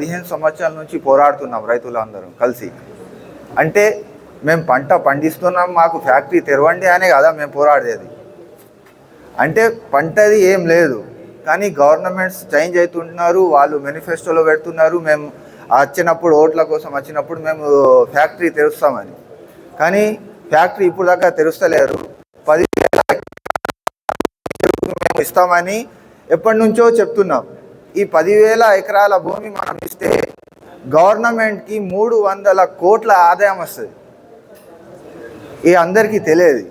పదిహేను సంవత్సరాల నుంచి పోరాడుతున్నాం రైతులందరం కలిసి. అంటే మేము పంట పండిస్తున్నాం మాకు ఫ్యాక్టరీ తెరవండి అనే కదా మేము పోరాడేది. అంటే పంటది ఏం లేదు కానీ గవర్నమెంట్స్ చేంజ్ అవుతుంటున్నారు వాళ్ళు మేనిఫెస్టోలో పెడుతున్నారు మేము వచ్చినప్పుడు ఓట్ల కోసం వచ్చినప్పుడు మేము ఫ్యాక్టరీ తెరుస్తామని. కానీ ఫ్యాక్టరీ ఇప్పుడు దాకా తెరుస్తలేరు. పది ఇస్తామని ఎప్పటి నుంచో చెప్తున్నాం. ఈ పదివేల ఎకరాల భూమి మనం ఇస్తే గవర్నమెంట్కి మూడు వందల కోట్ల ఆదాయం వస్తుంది. ఇది అందరికీ తెలియదు.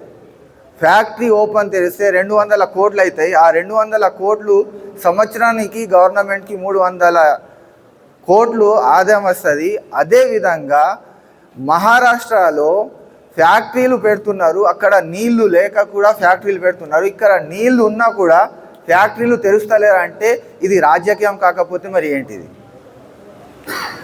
ఫ్యాక్టరీ ఓపెన్ తెరిస్తే రెండు వందల కోట్లు అవుతాయి ఆ రెండు వందల కోట్లు సంవత్సరానికి గవర్నమెంట్కి మూడు వందల కోట్లు ఆదాయం వస్తుంది. అదేవిధంగా మహారాష్ట్రలో ఫ్యాక్టరీలు పెడుతున్నారు. అక్కడ నీళ్ళు లేక కూడా ఫ్యాక్టరీలు పెడుతున్నారు. ఇక్కడ నీళ్ళు ఉన్నా కూడా ఫ్యాక్టరీలు తెరుస్తలేరు అంటే ఇది రాజకీయం కాకపోతే మరి ఏంటిది?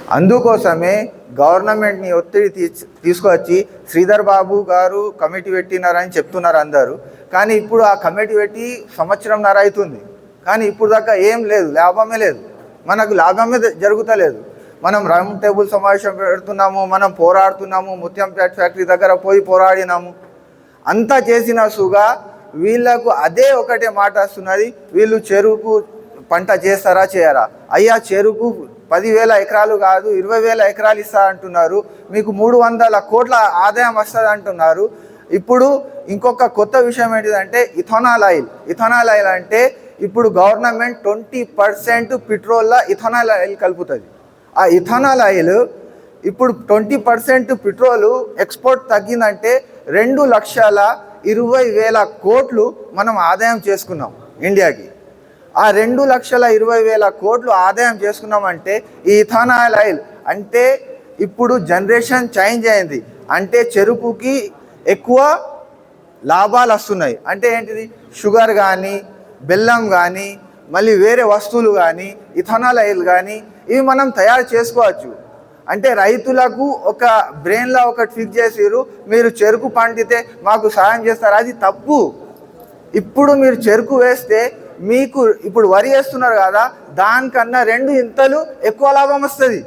అందుకోసమే గవర్నమెంట్ని ఒత్తిడి తీస్- తీసుకొచ్చి శ్రీధర్ బాబు గారు కమిటీ పెట్టినారని చెప్తున్నారు అందరూ. కానీ ఇప్పుడు ఆ కమిటీ పెట్టి సంవత్సరం అవుతుంది కానీ ఇప్పుడు దాకా ఏం లేదు లాభమే లేదు. మనకు లాభమే జరుగుతలేదు. మనం రౌండ్ టేబుల్ సమావేశం పెడుతున్నాము మనం పోరాడుతున్నాము ముత్యంపేట ఫ్యాక్టరీ దగ్గర పోయి పోరాడినాము. అంతా చేసిన సుగా వీళ్ళకు అదే ఒకటే మాట వస్తున్నది. వీళ్ళు చెరుకు పంట చేస్తారా చేయరా? అయ్యా చెరుకు పదివేల ఎకరాలు కాదు ఇరవై వేల ఎకరాలు ఇస్తా అంటున్నారు. మీకు మూడు వందల కోట్ల ఆదాయం వస్తుంది అంటున్నారు. ఇప్పుడు ఇంకొక కొత్త విషయం ఏంటిదంటే ఇథనాల్ ఆయిల్. ఇథనాల్ ఆయిల్ అంటే ఇప్పుడు గవర్నమెంట్ ట్వంటీ పర్సెంట్ పెట్రోల్లో ఇథనాల్ ఆయిల్ కలుపుతుంది. ఆ ఇథనాల్ ఆయిల్ ఇప్పుడు ట్వంటీ పర్సెంట్ పెట్రోలు ఎక్స్పోర్ట్ తగ్గిందంటే రెండు లక్షల ఇరవై వేల కోట్లు మనం ఆదాయం చేసుకున్నాం ఇండియాకి. ఆ రెండు లక్షల ఇరవై వేల కోట్లు ఆదాయం చేసుకున్నామంటే ఈ ఇథానాల్ ఆయిల్ అంటే ఇప్పుడు జనరేషన్ చేంజ్ అయింది. అంటే చెరుకుకి ఎక్కువ లాభాలు వస్తున్నాయి. అంటే ఏంటిది? షుగర్ కానీ బెల్లం కానీ మళ్ళీ వేరే వస్తువులు కానీ ఇథనాల్ ఆయిల్ కానీ ఇవి మనం తయారు చేసుకోవచ్చు. అంటే రైతులకు ఒక బ్రెయిన్లో ఒకటి ఫిక్స్ చేసిరు మీరు చెరుకు పండితే మాకు సహాయం చేస్తారు. అది తప్పు. ఇప్పుడు మీరు చెరుకు వేస్తే మీకు ఇప్పుడు వరి వేస్తున్నారు కదా దానికన్నా రెండు ఇంతలు ఎక్కువ లాభం వస్తుంది.